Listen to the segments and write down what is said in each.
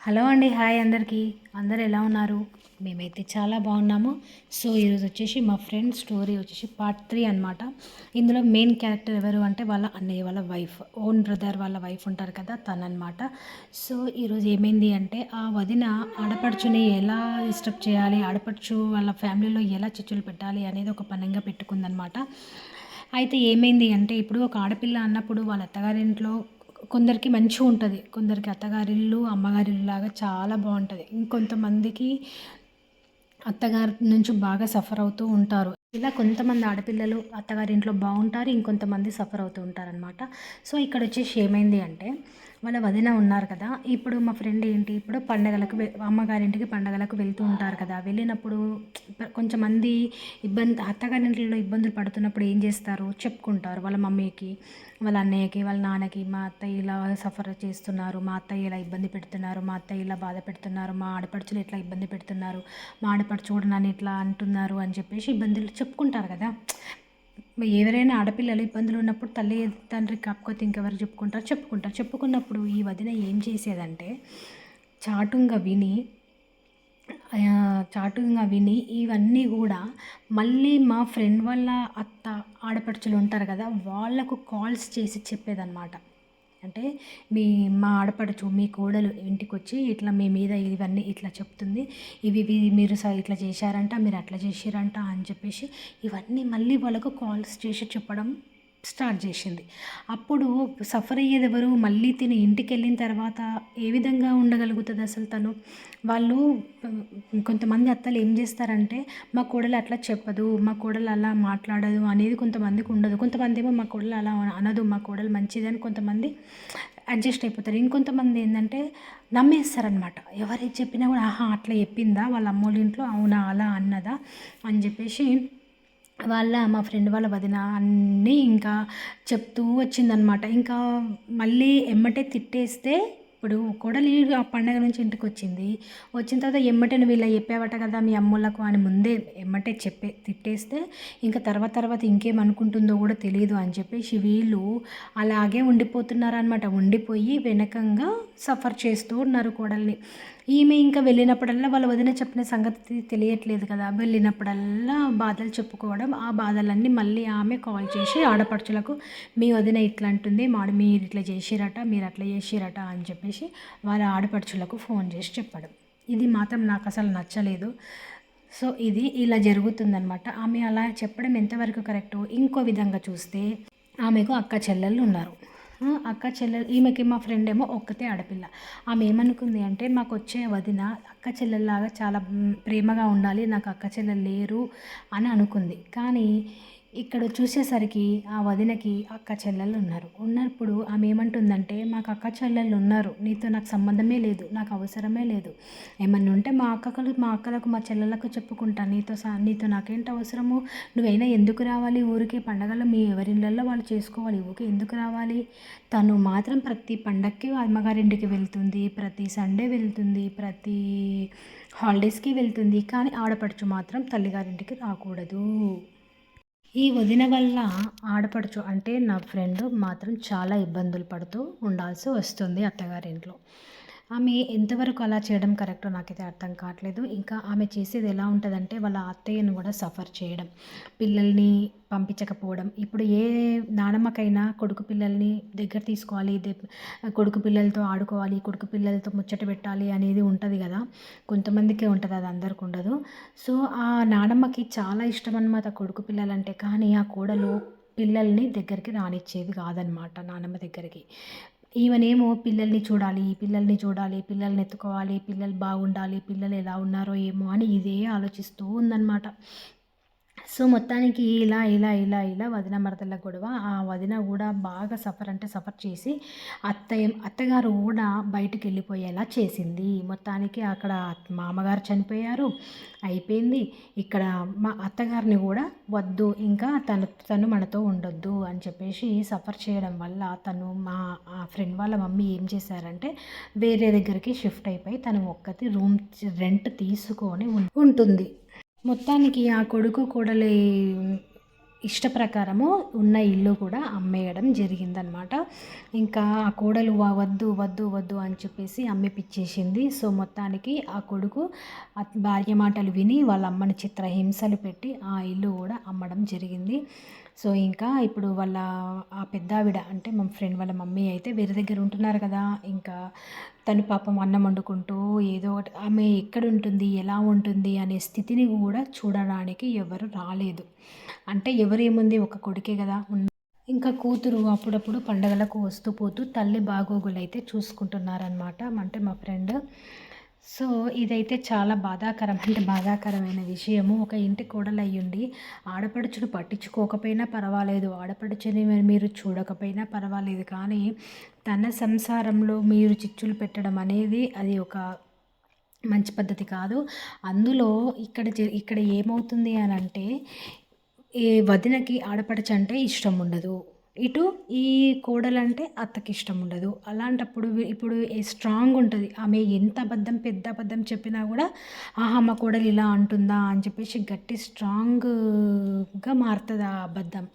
Hello అండి hi అందరికీ. అందరు ఎలా ఉన్నారు? మేమైతే చాలా బాగున్నాము. సో ఈరోజు వచ్చేసి మా ఫ్రెండ్ స్టోరీ వచ్చేసి పార్ట్ త్రీ అనమాట ఇందులో మెయిన్ క్యారెక్టర్ ఎవరు అంటే వాళ్ళ అన్నయ్య వాళ్ళ వైఫ్. ఓన్ బ్రదర్ వాళ్ళ వైఫ్ ఉంటారు కదా తను అనమాట సో ఈరోజు ఏమైంది అంటే ఆ వదిన ఆడపడుచుని ఎలా డిస్టర్బ్ చేయాలి ఆడపడుచు వాళ్ళ ఫ్యామిలీలో ఎలా చిచ్చులు పెట్టాలి అనేది ఒక పనంగా పెట్టుకుందనమాట అయితే ఏమైంది అంటే ఇప్పుడు ఒక ఆడపిల్ల అన్నప్పుడు వాళ్ళ అత్తగారింట్లో కొందరికి మంచిగా ఉంటుంది. కొందరికి అత్తగారిల్లు అమ్మగారిల్లు లాగా చాలా బాగుంటుంది. ఇంకొంతమందికి అత్తగారి నుంచి బాగా సఫర్ అవుతూ ఉంటారు. ఇలా కొంతమంది ఆడపిల్లలు అత్తగారింట్లో బాగుంటారు ఇంకొంతమంది సఫర్ అవుతూ ఉంటారనమాట సో ఇక్కడ వచ్చేసి ఏమైంది అంటే వాళ్ళ వదిన ఉన్నారు కదా ఇప్పుడు మా ఫ్రెండ్ ఏంటి ఇప్పుడు పండగలకు అమ్మగారింటికి పండగలకు వెళ్తూ ఉంటారు కదా వెళ్ళినప్పుడు కొంచెం మంది ఇబ్బంది అత్తగారింట్లో ఇబ్బందులు పడుతున్నప్పుడు ఏం చేస్తారు? చెప్పుకుంటారు వాళ్ళ మమ్మీకి వాళ్ళ అన్నయ్యకి వాళ్ళ నాన్నకి మా అత్తయ్య ఇలా సఫర్ చేస్తున్నారు మా అత్తయ్య ఇలా ఇబ్బంది పెడుతున్నారు మా అత్తయ్య ఇలా బాధ పెడుతున్నారు మా ఆడపడుచులు ఇట్లా ఇబ్బంది పెడుతున్నారు మా ఆడపడుచు కూడా నన్ను ఇట్లా అంటున్నారు అని చెప్పేసి ఇబ్బందులు చెప్పుకుంటారు కదా. ఎవరైనా ఆడపిల్లలు ఇబ్బందులు ఉన్నప్పుడు తల్లి తండ్రి కాకపోతే ఇంకెవరు చెప్పుకుంటారు? చెప్పుకుంటారు. చెప్పుకున్నప్పుడు ఈ వదిన ఏం చేసేదంటే చాటుగా విని చాటుగా విని ఇవన్నీ కూడా మళ్ళీ మా ఫ్రెండ్ వాళ్ళ అత్త ఆడపడుచులు ఉంటారు కదా వాళ్ళకు కాల్స్ చేసి చెప్పేదన్నమాట. అంటే మీ మా ఆడపడుచు మీ కోడలు ఇంటికి వచ్చి ఇట్లా మీ మీద ఇవన్నీ ఇట్లా చెప్తుంది. ఇవి ఇవి మీరు స ఇట్లా చేశారంట మీరు అట్లా చేశారంట అని చెప్పేసి ఇవన్నీ మళ్ళీ వాళ్ళకు కాల్స్ చేసి చెప్పడం స్టార్ట్ చేసింది. అప్పుడు సఫర్ అయ్యేది ఎవరు మళ్ళీ తిని ఇంటికి వెళ్ళిన తర్వాత ఏ విధంగా ఉండగలుగుతుంది అసలు తను? వాళ్ళు కొంతమంది అత్తలు ఏం చేస్తారంటే మా కోడలు అట్లా చెప్పదు మా కోడలు అలా మాట్లాడదు అనేది కొంతమందికి ఉండదు. కొంతమంది ఏమో మా కోడలు అలా అనదు మా కోడలు మంచిది అని కొంతమంది అడ్జస్ట్ అయిపోతారు. ఇంకొంతమంది ఏంటంటే నమ్మేస్తారనమాట ఎవరికి చెప్పినా కూడా ఆహా అట్లా చెప్పిందా? వాళ్ళ అమ్మోళ్ళ ఇంట్లో అవునా అలా అన్నదా? అని చెప్పేసి వాళ్ళ మా ఫ్రెండ్ వాళ్ళ వదిన అన్నీ ఇంకా చెప్తూ వచ్చిందనమాట ఇంకా మళ్ళీ ఎమ్మటే తిట్టేస్తే ఇప్పుడు కోడలి ఆ పండగ నుంచి ఇంటికి వచ్చింది. వచ్చిన తర్వాత ఎమ్మటే నువ్వు ఇలా చెప్పావట కదా మీ అమ్ములకు అని ముందే ఎమ్మటే చెప్పే తిట్టేస్తే ఇంకా తర్వాత తర్వాత ఇంకేం అనుకుంటుందో కూడా తెలియదు అని చెప్పేసి వీళ్ళు అలాగే ఉండిపోతున్నారనమాట ఉండిపోయి వెనకంగా సఫర్ చేస్తూ ఉన్నారు కోడల్ని. ఈమె ఇంకా వెళ్ళినప్పుడల్లా వాళ్ళ వదిన చెప్పిన సంగతి తెలియట్లేదు కదా. వెళ్ళినప్పుడల్లా బాధలు చెప్పుకోవడం ఆ బాధలన్నీ మళ్ళీ ఆమె కాల్ చేసి ఆడపడుచులకు మీ వదిన ఇట్లా అంటుంది మాడు మీరు ఇట్లా చేసిరట మీరు అట్లా చేసిరట అని చెప్పేసి వాళ్ళ ఆడపడుచులకు ఫోన్ చేసి చెప్పడం. ఇది మాత్రం నాకు అసలు నచ్చలేదు. సో ఇది ఇలా జరుగుతుందనమాట ఆమె అలా చెప్పడం ఎంతవరకు కరెక్టో ఇంకో విధంగా చూస్తే ఆమెకు అక్క చెల్లెళ్ళు ఉన్నారు. అక్క చెల్లెలు ఈమెకి మా ఫ్రెండ్ ఏమో ఒక్కతే ఆడపిల్ల. ఆమె ఏమనుకుంది అంటే మాకు వచ్చే వదిన అక్క చెల్లెల్లాగా చాలా ప్రేమగా ఉండాలి నాకు అక్క చెల్లెలు లేరు అని అనుకుంది. కానీ ఇక్కడ చూసేసరికి ఆ వదినకి అక్క చెల్లెళ్ళు ఉన్నారు. ఉన్నప్పుడు ఆమె ఏమంటుందంటే మాకు అక్క చెల్లెళ్ళు ఉన్నారు. నీతో నాకు సంబంధమే లేదు. నాకు అవసరమే లేదు. ఏమన్నా ఉంటే మా అక్కలు మా అక్కలకు మా చెల్లెళ్ళకు చెప్పుకుంటా. నీతో సా నీతో నాకేంటి అవసరము? నువ్వైనా ఎందుకు రావాలి ఊరికే? పండగలు మీ ఎవరిళ్ళల్లో వాళ్ళు చేసుకోవాలి. ఊరికే ఎందుకు రావాలి? తను మాత్రం ప్రతి పండక్కి అమ్మగారింటికి వెళ్తుంది. ప్రతి సండే వెళ్తుంది. ప్రతి హాలిడేస్కి వెళ్తుంది. కానీ ఆడపడుచు మాత్రం తల్లిగారింటికి రాకూడదు. ఈ వదిన వల్ల ఆడపడుచు అంటే నా ఫ్రెండ్ మాత్రం చాలా ఇబ్బందులు పడుతూ ఉండాల్సి వస్తుంది అత్తగారింట్లో. ఆమె ఎంతవరకు అలా చేయడం కరెక్టో నాకైతే అర్థం కావట్లేదు. ఇంకా ఆమె చేసేది ఎలా ఉంటుందంటే వాళ్ళ అత్తయ్యను కూడా సఫర్ చేయడం పిల్లల్ని పంపించకపోవడం. ఇప్పుడు ఏ నానమ్మకైనా కొడుకు పిల్లల్ని దగ్గర తీసుకోవాలి దే- కొడుకు పిల్లలతో ఆడుకోవాలి కొడుకు పిల్లలతో ముచ్చట పెట్టాలి అనేది ఉంటుంది కదా. కొంతమందికే ఉంటుంది అది అందరికి ఉండదు. సో ఆ నానమ్మకి చాలా ఇష్టం అనమాట కొడుకు పిల్లలంటే. కానీ ఆ కోడలు పిల్లల్ని దగ్గరికి రానిచ్చేది కాదనమాట నానమ్మ దగ్గరికి. ఈమెనేమో పిల్లల్ని చూడాలి పిల్లల్ని చూడాలి పిల్లల్ని ఎత్తుకోవాలి పిల్లలు బాగుండాలి పిల్లలు ఎలా ఉన్నారో ఏమో అని ఇదే ఆలోచిస్తూ ఉందన్నమాట. సో మొత్తానికి ఇలా ఇలా ఇలా ఇలా వదిన మరదల గొడవ. ఆ వదిన కూడా బాగా సఫర్ అంటే సఫర్ చేసి అత్తయ్య అత్తగారు కూడా బయటికి వెళ్ళిపోయేలా చేసింది. మొత్తానికి అక్కడ మామగారు చనిపోయారు అయిపోయింది. ఇక్కడ మా అత్తగారిని కూడా వద్దు ఇంకా తను తను మనతో ఉండొద్దు అని చెప్పేసి సఫర్ చేయడం వల్ల తను మా ఫ్రెండ్ వాళ్ళ మమ్మీ ఏం చేశారంటే వేరే దగ్గరికి షిఫ్ట్ అయిపోయి తను ఒక్కతి రూమ్ రెంట్ తీసుకొని ఉంటుంది. మొత్తానికి ఆ కొడుకు కోడలి ఇష్ట ప్రకారము ఉన్న ఇల్లు కూడా అమ్మేయడం జరిగిందనమాట ఇంకా ఆ కోడలు వద్దు వద్దు వద్దు అని చెప్పేసి అమ్మిపిచ్చేసింది సో మొత్తానికి ఆ కొడుకు భార్య మాటలు విని వాళ్ళ అమ్మని చిత్రహింసలు పెట్టి ఆ ఇల్లు కూడా అమ్మడం జరిగింది. సో ఇంకా ఇప్పుడు వాళ్ళ ఆ పెద్దావిడ అంటే మా ఫ్రెండ్ వాళ్ళ మమ్మీ అయితే వేరే దగ్గర ఉంటున్నారు కదా. ఇంకా తను పాపం అన్నం వండుకుంటూ ఏదో ఒకటి ఆమె ఎక్కడ ఉంటుంది? ఎలా ఉంటుంది? అనే స్థితిని కూడా చూడడానికి ఎవరు రాలేదు. అంటే ఎవరేముంది? ఒక కొడుకే కదా. ఇంకా కూతురు అప్పుడప్పుడు పండగలకు వస్తూ పోతూ తల్లి బాగోగులు అయితే చూసుకుంటున్నారనమాట అంటే మా ఫ్రెండ్ సో ఇదైతే చాలా బాధాకరం అంటే బాధాకరమైన విషయము. ఒక ఇంటి కోడలు అయ్యుండి ఆడపడుచును పట్టించుకోకపోయినా పర్వాలేదు. ఆడపడుచుని మీరు చూడకపోయినా పర్వాలేదు. కానీ తన సంసారంలో మీరు చిచ్చులు పెట్టడం అనేది అది ఒక మంచి పద్ధతి కాదు. అందులో ఇక్కడ ఇక్కడ ఏమవుతుంది అని అంటే ఈ వదినకి ఆడపడచంటే ఇష్టం ఉండదు ఇటు ఈ కోడలంటే అత్తకి ఇష్టం ఉండదు అలాంటప్పుడు ఇప్పుడు స్ట్రాంగ్ ఉంటుంది ఆమె ఎంత అబద్ధం పెద్ద అబద్ధం చెప్పినా కూడా ఆహా మా కోడలు ఇలా అంటుందా? అని చెప్పేసి గట్టి స్ట్రాంగ్గా మారుతుంది ఆ అబద్ధం.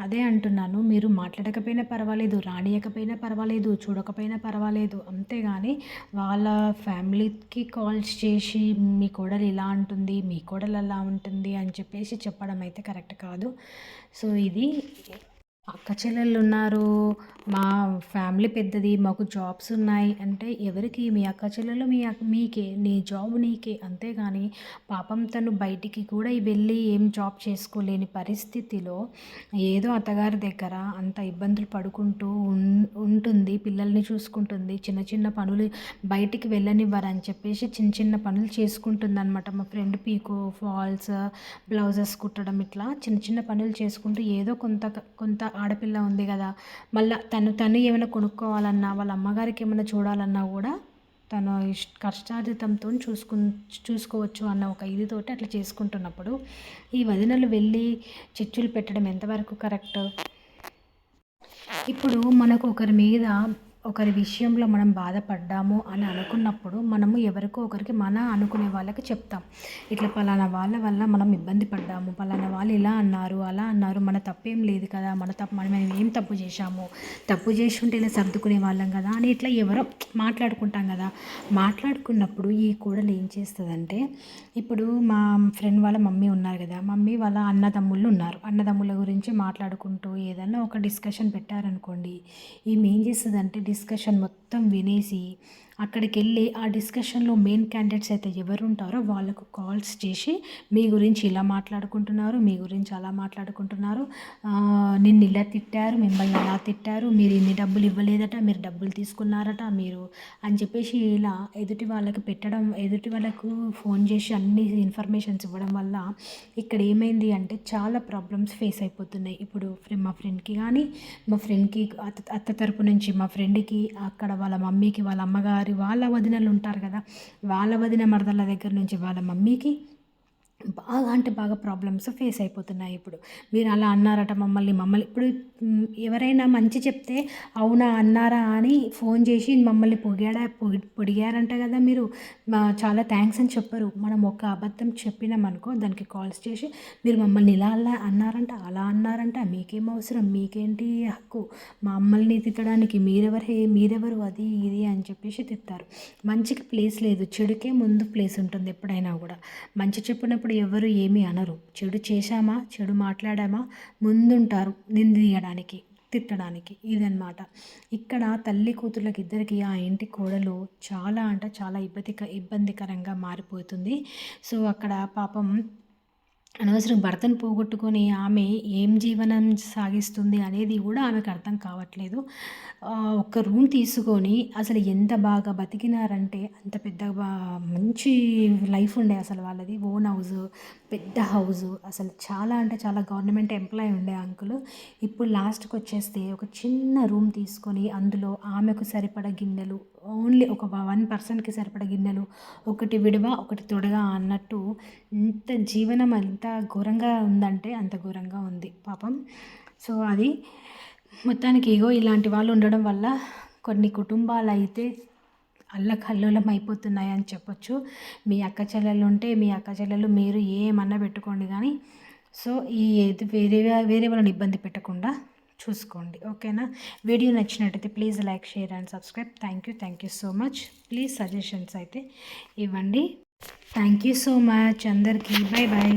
అదే అంటున్నాను. మీరు మాట్లాడకపోయినా పర్వాలేదు రానియకపోయినా పర్వాలేదు చూడకపోయినా పర్వాలేదు. అంతేగాని వాళ్ళ ఫ్యామిలీకి కాల్స్ చేసి మీ కోడలు ఇలా ఉంటుంది మీ కోడలు అలా ఉంటుంది అని చెప్పేసి చెప్పడం అయితే కరెక్ట్ కాదు. సో ఇది అక్క చెల్లెళ్ళు ఉన్నారు మా ఫ్యామిలీ పెద్దది మాకు జాబ్స్ ఉన్నాయి. అంటే ఎవరికి? మీ అక్క చెల్లెలు మీ మీకే నీ జాబ్ నీకే. అంతేగాని పాపం తను బయటికి కూడా వెళ్ళి ఏం జాబ్ చేసుకోలేని పరిస్థితిలో ఏదో అత్తగారి దగ్గర అంత ఇబ్బందులు పడుకుంటూ ఉన్- ఉంటుంది పిల్లల్ని చూసుకుంటుంది చిన్న చిన్న పనులు బయటికి వెళ్ళనివ్వరని చెప్పేసి చిన్న చిన్న పనులు చేసుకుంటుంది అనమాట మా ఫ్రెండ్ పీకో ఫాల్స్ బ్లౌజెస్ కుట్టడం ఇట్లా చిన్న చిన్న పనులు చేసుకుంటూ ఏదో కొంత కొంత ఆడపిల్ల ఉంది కదా మళ్ళీ తను తను ఏమైనా కొనుక్కోవాలన్నా వాళ్ళ అమ్మగారికి ఏమైనా చూడాలన్నా కూడా తన ఇష్ కష్టార్జితంతో చూసుకు చూసుకోవచ్చు అన్న ఒక ఇదితోటి అట్లా చేసుకుంటున్నప్పుడు ఈ వదినలు వెళ్ళి చిచ్చులు పెట్టడం ఎంతవరకు కరెక్ట్? ఇప్పుడు మనకు ఒకరి మీద ఒకరి విషయంలో మనం బాధపడ్డాము అని అనుకున్నప్పుడు మనము ఎవరికో ఒకరికి మన అనుకునే వాళ్ళకి చెప్తాం. ఇట్లా పలానా వాళ్ళ వల్ల మనం ఇబ్బంది పడ్డాము పలానా వాళ్ళు ఇలా అన్నారు అలా అన్నారు మన తప్పేం లేదు కదా మన తప్పు మనం ఏం తప్పు చేశాము తప్పు చేసి ఉంటే ఇలా సర్దుకునే వాళ్ళం కదా అని ఇట్లా ఎవరో మాట్లాడుకుంటాం కదా. మాట్లాడుకున్నప్పుడు ఈ కూడలు ఏం చేస్తుందంటే ఇప్పుడు మా ఫ్రెండ్ వాళ్ళ మమ్మీ ఉన్నారు కదా మమ్మీ వాళ్ళ అన్నదమ్ముళ్ళు ఉన్నారు. అన్నదమ్ముల గురించి మాట్లాడుకుంటూ ఏదైనా ఒక డిస్కషన్ పెట్టారనుకోండి ఈమె ఏం చేస్తుందంటే డిస్కషన్ మొత్తం వినేసి అక్కడికి వెళ్ళి ఆ డిస్కషన్లో మెయిన్ క్యాండిడేట్స్ అయితే ఎవరు ఉంటారో వాళ్ళకు కాల్స్ చేసి మీ గురించి ఇలా మాట్లాడుకుంటున్నారు మీ గురించి అలా మాట్లాడుకుంటున్నారు నిన్ను ఇలా తిట్టారు మిమ్మల్ని అలా తిట్టారు మీరు ఇన్ని డబ్బులు ఇవ్వలేదట మీరు డబ్బులు తీసుకున్నారట మీరు అని చెప్పేసి ఇలా ఎదుటి వాళ్ళకి పెట్టడం ఎదుటి వాళ్ళకు ఫోన్ చేసి అన్ని ఇన్ఫర్మేషన్స్ ఇవ్వడం వల్ల ఇక్కడ ఏమైంది అంటే చాలా ప్రాబ్లమ్స్ ఫేస్ అయిపోతున్నాయి. ఇప్పుడు మా ఫ్రెండ్కి కానీ మా ఫ్రెండ్కి అత్త అత్త తరపు నుంచి మా ఫ్రెండ్కి అక్కడ వాళ్ళ మమ్మీకి వాళ్ళ అమ్మగారు వాళ్ళ వదినలు ఉంటారు కదా వాళ్ళ వదిన మరదల దగ్గర నుంచి వాళ్ళ మమ్మీకి బాగా అంటే బాగా ప్రాబ్లమ్స్ ఫేస్ అయిపోతున్నాయి ఇప్పుడు. మీరు అలా అన్నారట మమ్మల్ని మమ్మల్ని ఇప్పుడు ఎవరైనా మంచి చెప్తే అవునా అన్నారా అని ఫోన్ చేసి మమ్మల్ని పొగాడా పొగి పొడిగారంట కదా మీరు. మా చాలా థ్యాంక్స్ అని చెప్పరు. మనం ఒక అబద్ధం చెప్పినామనుకో దానికి కాల్స్ చేసి మీరు మమ్మల్ని ఇలా అలా అన్నారంట అలా అన్నారంట. మీకేం అవసరం? మీకేంటి హక్కు? మమ్మల్ని తిట్టడానికి మీరెవరే మీరెవరు? అది ఇది అని చెప్పేసి తిట్టారు మంచికి ప్లేస్ లేదు చెడుకే ముందు ప్లేస్ ఉంటుంది ఎప్పుడైనా కూడా. మంచి చెప్పినప్పుడు ఎవరు ఏమీ అనరు. చెడు చేశామా? చెడు మాట్లాడామా? ముందుంటారు నిందియడానికి తిట్టడానికి ఇదన్నమాట. ఇక్కడ తల్లి కూతుర్లకి ఇద్దరికి ఆ ఇంటి కోడలు చాలా అంటే చాలా ఇబ్బందిక ఇబ్బందికరంగా మారిపోతుంది. సో అక్కడ పాపం అనవసరం భర్తను పోగొట్టుకొని ఆమె ఏం జీవనం సాగిస్తుంది అనేది కూడా ఆమెకు అర్థం కావట్లేదు. ఒక రూమ్ తీసుకొని అసలు ఎంత బాగా బతికినారంటే అంత పెద్ద మంచి లైఫ్ ఉండే అసలు వాళ్ళది. ఓన్ హౌస్ పెద్ద హౌస్. అసలు చాలా అంటే చాలా గవర్నమెంట్ ఎంప్లాయీ ఉండే అంకుల్. ఇప్పుడు లాస్ట్కి వచ్చేస్తే ఒక చిన్న రూమ్ తీసుకొని అందులో ఆమెకు సరిపడ గిన్నెలు ఓన్లీ ఒక వన్ పర్సన్కి సరిపడ గిన్నెలు ఒకటి విడవ ఒకటి తొడగా అన్నట్టు ఇంత జీవనం అంత ఘోరంగా ఉందంటే అంత ఘోరంగా ఉంది పాపం. సో అది మొత్తానికి ఏగో ఇలాంటి వాళ్ళు ఉండడం వల్ల కొన్ని కుటుంబాలు అయితే అల్లకల్లోలం అయిపోతున్నాయి అని చెప్పొచ్చు. మీ అక్క చెల్లెలు ఉంటే మీ అక్క చెల్లెలు మీరు ఏమన్నా పెట్టుకోండి కానీ సో ఈ ఏది వేరే వేరే వాళ్ళని ఇబ్బంది పెట్టకుండా చూసుకోండి. ఓకేనా? వీడియో నచ్చినట్టయితే please like share and subscribe. Thank you thank you so much. Please suggestions అయితే ఇవ్వండి. థ్యాంక్ యూ సో మచ్ అందరికీ. Bye bye